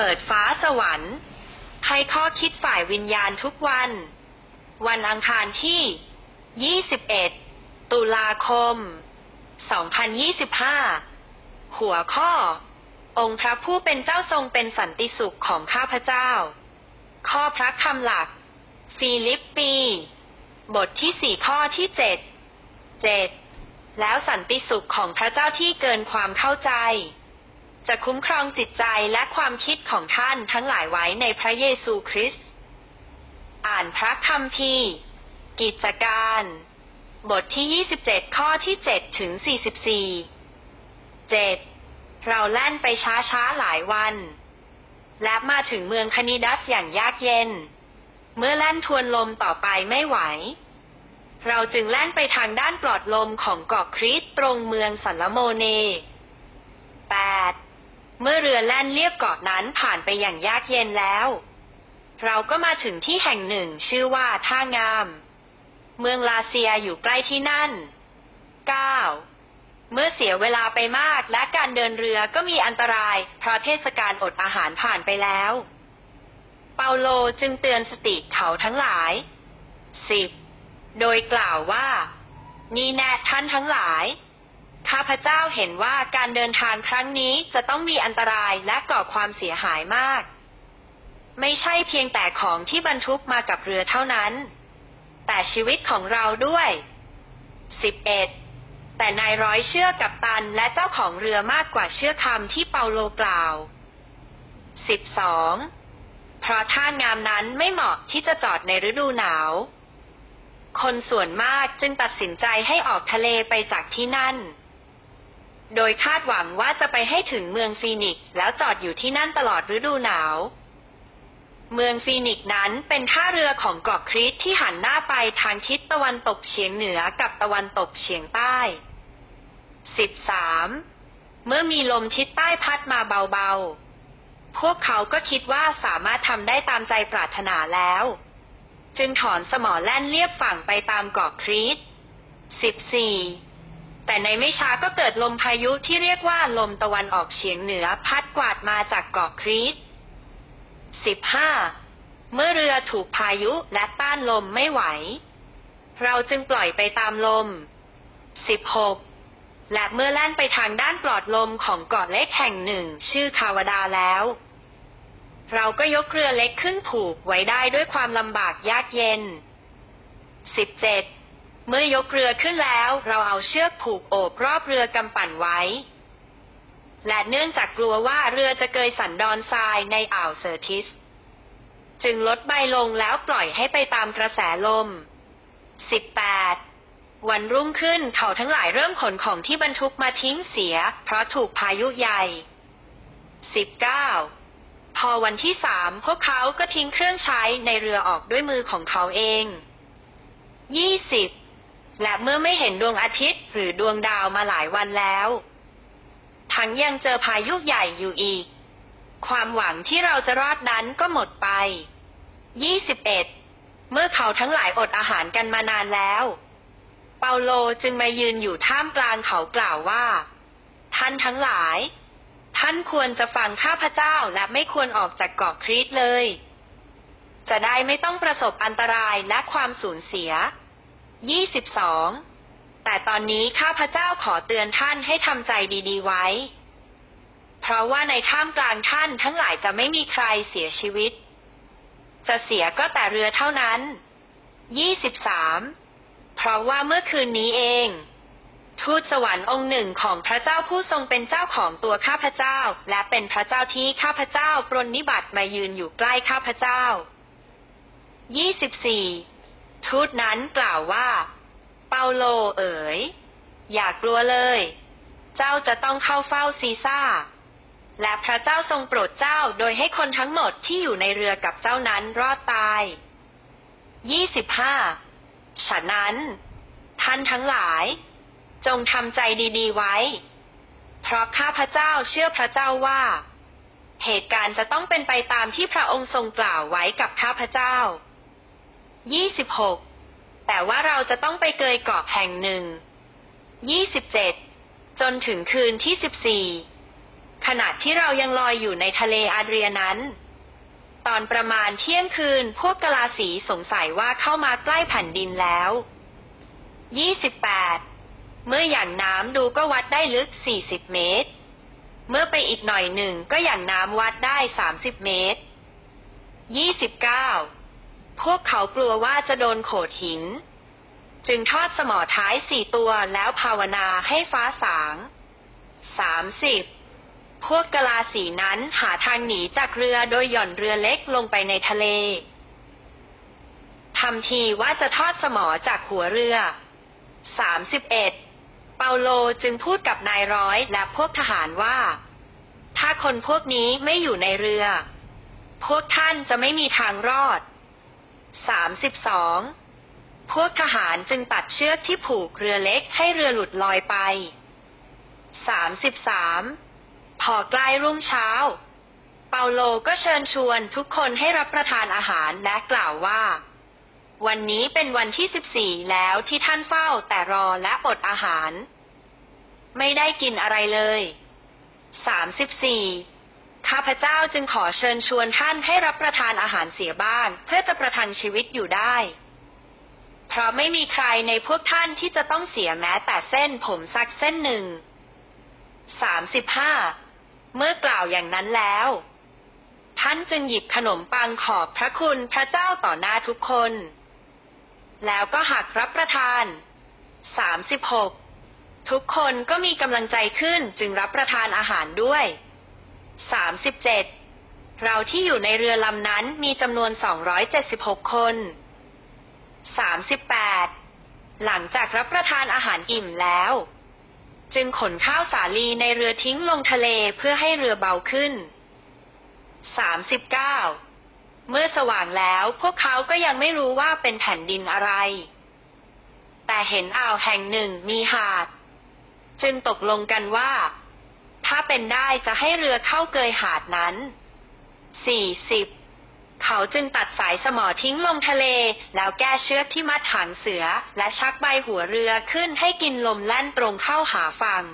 เปิดฟ้าสวรรค์ ให้ข้อคิดฝ่ายวิญญาณทุกวัน วันอังคารที่ 21 ตุลาคม 2025 หัวข้อ องค์พระผู้เป็นเจ้าทรงเป็นสันติสุขของข้าพเจ้า ข้อพระคำหลัก ฟิลิปปี บทที่สี่ข้อที่เจ็ดเจ็ดแล้วสันติสุขของพระเจ้าที่เกินความเข้าใจ จะคุ้มครองจิตใจและความคิดของท่านทั้งหลายไว้ในพระเยซูคริสต์ อ่านพระคัมภีร์กิจการ บทที่ 27 ข้อที่ 7 ถึง 44 7. เราแล่นไปช้าๆหลายวัน และมาถึงเมืองคณิดัสอย่างยากเย็น เมื่อแล่นทวนลมต่อไปไม่ไหว เราจึงแล่นไปทางด้านปลอดลมของเกาะคริสตรงเมืองสันลโมเน 8. เมื่อเรือแล่นเลียบเกาะนั้นผ่านไปอย่างยากเย็นแล้ว เราก็มาถึงที่แห่งหนึ่งชื่อว่าท่างาม เมืองลาเซียอยู่ใกล้ที่นั่น 9. เมื่อเสียเวลาไปมากและการเดินเรือก็มีอันตราย เพราะเทศกาลอดอาหารผ่านไปแล้ว เปาโลจึงเตือนสติเขาทั้งหลาย 10. โดยกล่าวว่า นี่แน่ท่านทั้งหลาย ข้าพเจ้าเห็นว่าการเดินทางครั้งนี้จะต้องมีอันตรายและก่อความเสียหายมาก ไม่ใช่เพียงแต่ของที่บรรทุกมากับเรือเท่านั้น แต่ชีวิตของเราด้วย 11. แต่นายร้อยเชื่อกับตันและเจ้าของเรือมากกว่าเชื่อคำที่เปาโลกล่าว 12. เพราะท่างามนั้นไม่เหมาะที่จะจอดในฤดูหนาวคนส่วนมากจึงตัดสินใจให้ออกทะเลไปจากที่นั่น โดยคาดหวังว่าจะไปให้ถึงเมืองฟีนิกซ์แล้วจอดอยู่ที่นั่นตลอดฤดูหนาว เมืองฟีนิกซ์นั้นเป็นท่าเรือของเกาะคริสที่หันหน้าไปทางทิศตะวันตกเฉียงเหนือกับตะวันตกเฉียงใต้ 13. เมื่อมีลมทิศใต้พัดมาเบาๆ พวกเขาก็คิดว่าสามารถทำได้ตามใจปรารถนาแล้ว จึงถอนสมอแล่นเลียบฝั่งไปตามเกาะคริส 14. แต่ในไม่ช้าก็เกิดลมพายุที่เรียกว่าลมตะวันออกเฉียงเหนือพัดกวาดมาจากเกาะคริส 15. เมื่อเรือถูกพายุและต้านลมไม่ไหว เราจึงปล่อยไปตามลม 16. และเมื่อแล่นไปทางด้านปลอดลมของเกาะเล็กแห่งหนึ่ง ชื่อคาวดาแล้ว เราก็ยกเรือเล็กขึ้นผูกไว้ได้ด้วยความลำบากยากเย็น 17. เมื่อยกเรือขึ้นแล้ว เราเอาเชือกผูกโอบรอบเรือกำปั่นไว้ และเนื่องจากกลัวว่าเรือจะเกยสันดอนทรายในอ่าวเซอร์ทิส จึงลดใบลงแล้วปล่อยให้ไปตามกระแสลม 18. วันรุ่งขึ้นเขาทั้งหลายเริ่มขนของที่บรรทุกมาทิ้งเสีย เพราะถูกพายุใหญ่ 19. พอวันที่สามพวกเขาก็ทิ้งเครื่องใช้ในเรือออกด้วยมือของเขาเอง 20. และเมื่อไม่เห็นดวงอาทิตย์หรือดวงดาวมาหลายวันแล้ว ทั้งยังเจอพายุใหญ่อยู่อีก ความหวังที่เราจะรอดนั้นก็หมดไป 21. เมื่อเขาทั้งหลายอดอาหารกันมานานแล้ว เปาโลจึงมายืนอยู่ท่ามกลางเขากล่าวว่า ท่านทั้งหลาย ท่านควรจะฟังข้าพเจ้าและไม่ควรออกจากเกาะครีตเลย จะได้ไม่ต้องประสบอันตรายและความสูญเสีย 22. แต่ตอนนี้ข้าพเจ้าขอเตือนท่านให้ทำใจดีๆไว้ เพราะว่าในท่ามกลางท่านทั้งหลายจะไม่มีใครเสียชีวิต จะเสียก็แต่เรือเท่านั้น 23. เพราะว่าเมื่อคืนนี้เอง ทูตสวรรค์องค์หนึ่งของพระเจ้าผู้ทรงเป็นเจ้าของตัวข้าพเจ้า และเป็นพระเจ้าที่ข้าพเจ้าปรนนิบัติมายืนอยู่ใกล้ข้าพเจ้า 24. ทูตนั้นกล่าวว่า เปาโลเอ๋ย อย่ากลัวเลย เจ้าจะต้องเข้าเฝ้าซีซ่า และพระเจ้าทรงโปรดเจ้าโดยให้คนทั้งหมดที่อยู่ในเรือกับเจ้านั้นรอดตาย 25. ฉะนั้น ท่านทั้งหลาย จงทำใจดีๆไว้ เพราะข้าพระเจ้าเชื่อพระเจ้าว่า เหตุการณ์จะต้องเป็นไปตามที่พระองค์ทรงกล่าวไว้กับข้าพระเจ้า 26. แต่ว่าเราจะต้องไปเกยเกาะแห่งหนึ่ง 27. จนถึงคืนที่14ขณะที่เรายังลอยอยู่ในทะเลอาเดรียนั้น ตอนประมาณเที่ยงคืนพวกกะลาสีสงสัยว่าเข้ามาใกล้แผ่นดินแล้ว 28 เมื่ออย่างน้ำดูก็วัดได้ลึก 40 เมตร เมื่อไปอีกหน่อยหนึ่งก็อย่างน้ำวัดได้ 30 เมตร 29 พวกเขากลัวว่าจะโดนโขดหิน จึงทอดสมอท้ายสี่ตัวแล้วภาวนาให้ฟ้าสาง30พวกกะลาสีนั้นหาทางหนีจากเรือโดยหย่อนเรือเล็กลงไปในทะเลทำทีว่าจะทอดสมอจากหัวเรือ31เปาโลจึงพูดกับนายร้อยและพวกทหารว่า ถ้าคนพวกนี้ไม่อยู่ในเรือ พวกท่านจะไม่มีทางรอด 32 พวกทหารจึงตัดเชือกที่ผูกเรือเล็กให้เรือหลุดลอยไป 33 พอใกล้รุ่งเช้า เปาโลก็เชิญชวนทุกคนให้รับประทานอาหารและกล่าวว่า วันนี้เป็นวันที่ 14 แล้วที่ท่านเฝ้าแต่รอและอดอาหาร ไม่ได้กินอะไรเลย 34 ข้าพเจ้าจึงขอเชิญชวนท่านให้รับประทานอาหารเสียบ้าง เพื่อจะประทังชีวิตอยู่ได้ เพราะไม่มีใครในพวกท่านที่จะต้องเสียแม้แต่เส้นผมสักเส้นหนึ่ง35เมื่อกล่าวอย่างนั้นแล้ว ท่านจึงหยิบขนมปังขอบพระคุณพระเจ้าต่อหน้าทุกคน แล้วก็หักรับประทาน36ทุกคนก็มีกำลังใจขึ้นจึงรับประทานอาหารด้วย 37 เราที่อยู่ในเรือลำนั้นมีจำนวน 276 คน 38 หลังจากรับประทานอาหารอิ่มแล้ว จึงขนข้าวสาลีในเรือทิ้งลงทะเลเพื่อให้เรือเบาขึ้น 39 เมื่อสว่างแล้วพวกเขาก็ยังไม่รู้ว่าเป็นแผ่นดินอะไร แต่เห็นอ่าวแห่งหนึ่งมีหาด จึงตกลงกันว่า ถ้าเป็นได้จะให้เรือเข้าเกยหาดนั้น 40 เขาจึงตัดสายสมอทิ้งลงทะเล แล้วแก้เชือกที่มัดหางเสือ และชักใบหัวเรือขึ้นให้กินลมแล่นตรงเข้าหาฝั่ง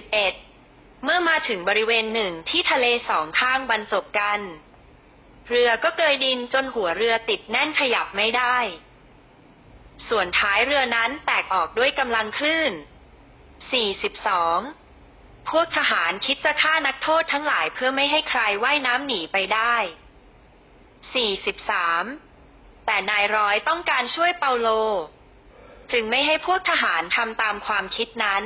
41 เมื่อมาถึงบริเวณหนึ่งที่ทะเลสองข้างบรรจบกัน เรือก็เกยดินจนหัวเรือติดแน่นขยับไม่ได้ ส่วนท้ายเรือนั้นแตกออกด้วยกำลังคลื่น 42 พวกทหารคิดจะฆ่านักโทษทั้งหลายเพื่อไม่ให้ใครว่ายน้ำหนีไปได้ 43 แต่นายร้อยต้องการช่วยเปาโล จึงไม่ให้พวกทหารทำตามความคิดนั้น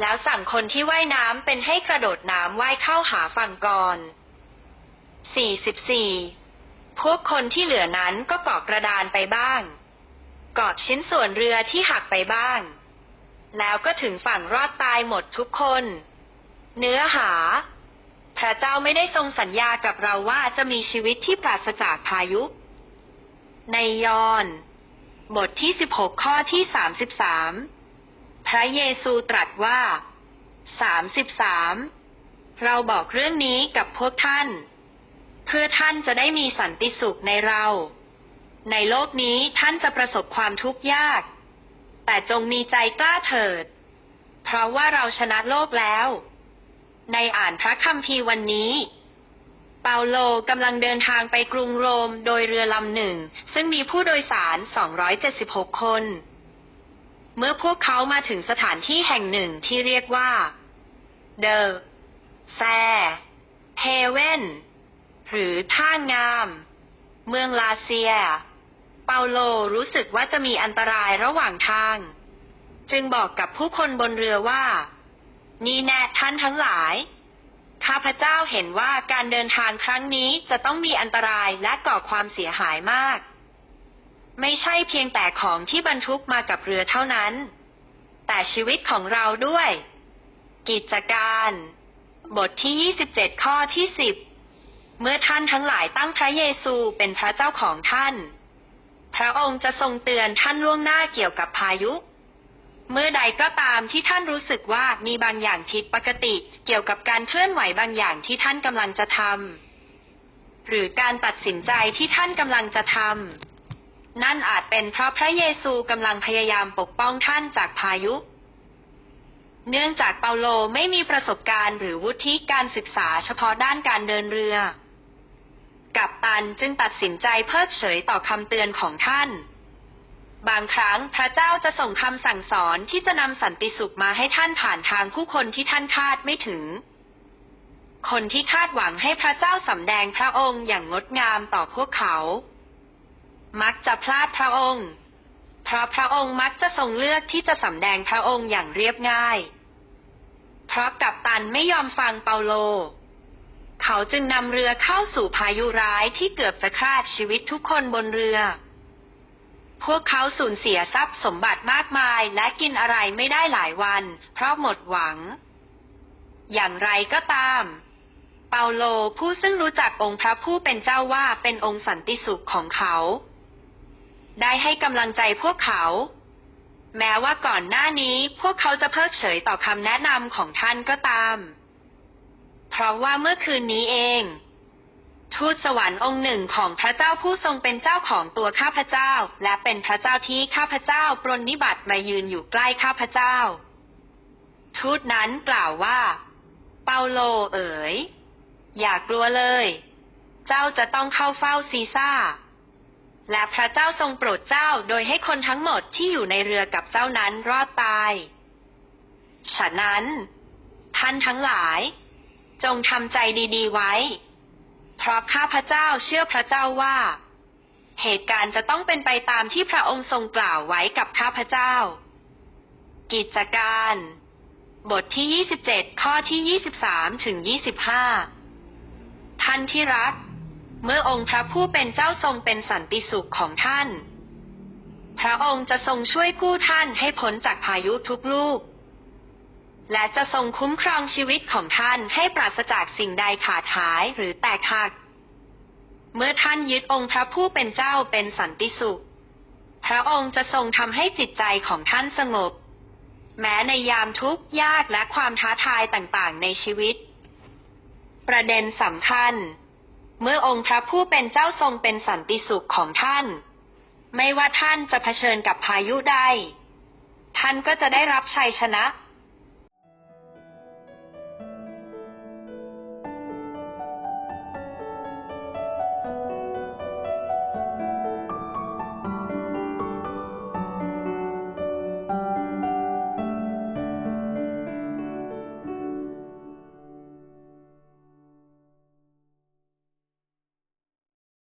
แล้วสั่งคนที่ว่ายน้ำเป็นให้กระโดดน้ำว่ายเข้าหาฝั่งก่อน 44 พวกคนที่เหลือนั้นก็เกาะกระดานไปบ้าง เกาะชิ้นส่วนเรือที่หักไปบ้าง แล้วก็ถึงฝั่งรอดตายหมดทุกคน เนื้อหา พระเจ้าไม่ได้ทรงสัญญากับเราว่าจะมีชีวิตที่ปราศจากพายุ ในยอห์นบทที่ 16 ข้อที่ 33 พระเยซูตรัสว่า 33 เราบอกเรื่องนี้กับพวกท่าน เพื่อท่านจะได้มีสันติสุขในเรา ในโลกนี้ท่านจะประสบความทุกข์ยาก แต่จงมีใจกล้าเถิด เพราะว่าเราชนะโลกแล้ว ในอ่านพระคัมภีร์วันนี้ เปาโลกำลังเดินทางไปกรุงโรมโดยเรือลำหนึ่ง ซึ่งมีผู้โดยสาร 276 คน เมื่อพวกเขามาถึงสถานที่แห่งหนึ่งที่เรียกว่า The Fair Haven หรือท่างาม เมืองลาเซีย เปาโลรู้สึกว่าจะมีอันตรายระหว่างทาง จึงบอกกับผู้คนบนเรือว่า นี่แน่ท่านทั้งหลาย ข้าพเจ้าเห็นว่าการเดินทางครั้งนี้จะต้องมีอันตรายและก่อความเสียหายมาก ไม่ใช่เพียงแต่ของที่บรรทุกมากับเรือเท่านั้น แต่ชีวิตของเราด้วย กิจการ บทที่ 27 ข้อที่ 10 เมื่อท่านทั้งหลายตั้งพระเยซูเป็นพระเจ้าของท่าน พระองค์จะทรงเตือนท่านล่วงหน้าเกี่ยวกับพายุ เมื่อใดก็ตามที่ท่านรู้สึกว่ามีบางอย่างผิดปกติ เกี่ยวกับการเคลื่อนไหวบางอย่างที่ท่านกำลังจะทำหรือการตัดสินใจที่ท่านกำลังจะทำนั่นอาจเป็นเพราะพระเยซูกำลังพยายามปกป้องท่านจากพายุ เนื่องจากเปาโลไม่มีประสบการณ์ หรือวุฒิการศึกษาเฉพาะด้านการเดินเรือ กัปตันจึงตัดสินใจเพิกเฉยต่อคำเตือนของท่าน บางครั้งพระเจ้าจะส่งคำสั่งสอนที่จะนำสันติสุขมาให้ท่านผ่านทางผู้คนที่ท่านคาดไม่ถึง คนที่คาดหวังให้พระเจ้าสำแดงพระองค์อย่างงดงามต่อพวกเขา มักจะพลาดพระองค์เพราะพระองค์มักจะทรงเลือกที่จะสำแดงพระองค์อย่างเรียบง่าย เพราะกัปตันไม่ยอมฟังเปาโล เขาจึงนำเรือเข้าสู่พายุร้ายที่เกือบจะฆ่าชีวิตทุกคนบนเรือ พวกเขาสูญเสียทรัพย์สมบัติมากมายและกินอะไรไม่ได้หลายวัน เพราะหมดหวัง อย่างไรก็ตาม เปาโลผู้ซึ่งรู้จักองค์พระผู้เป็นเจ้าว่าเป็นองค์สันติสุขของเขา ได้ให้กำลังใจพวกเขา แม้ว่าก่อนหน้านี้พวกเขาจะเพิกเฉยต่อคำแนะนำของท่านก็ตาม เพราะว่าเมื่อคืนนี้เอง ทูตสวรรค์องค์หนึ่งของพระเจ้าผู้ทรงเป็นเจ้าของตัวข้าพเจ้า และเป็นพระเจ้าที่ข้าพเจ้าปรนนิบัติมายืนอยู่ใกล้ข้าพเจ้า ทูตนั้นกล่าวว่า เปาโลเอ๋ย อย่ากลัวเลย เจ้าจะต้องเข้าเฝ้าซีซ่าและพระเจ้าทรงโปรดเจ้าโดยให้คนทั้งหมดที่อยู่ในเรือกับเจ้านั้นรอดตาย ฉะนั้น ท่านทั้งหลาย จงทำใจดีๆไว้ เพราะข้าพเจ้าเชื่อพระเจ้าว่า เหตุการณ์จะต้องเป็นไปตามที่พระองค์ทรงกล่าวไว้กับข้าพเจ้า กิจการ บทที่ 27 ข้อที่ 23 ถึง 25 ท่านที่รัก เมื่อองค์พระผู้เป็นเจ้าทรงเป็นสันติสุขของท่าน พระองค์จะทรงช่วยกู้ท่านให้พ้นจากพายุทุกลูก และจะทรงคุ้มครองชีวิตของท่านให้ปราศจากสิ่งใดขาดหายหรือแตกหัก เมื่อท่านยึดองค์พระผู้เป็นเจ้าเป็นสันติสุข พระองค์จะทรงทำให้จิตใจของท่านสงบ แม้ในยามทุกข์ยากและความท้าทายต่างๆ ในชีวิต ประเด็นสำคัญ เมื่อองค์พระผู้เป็นเจ้าทรงเป็นสันติสุขของท่าน ไม่ว่าท่านจะเผชิญกับพายุใด ท่านก็จะได้รับชัยชนะ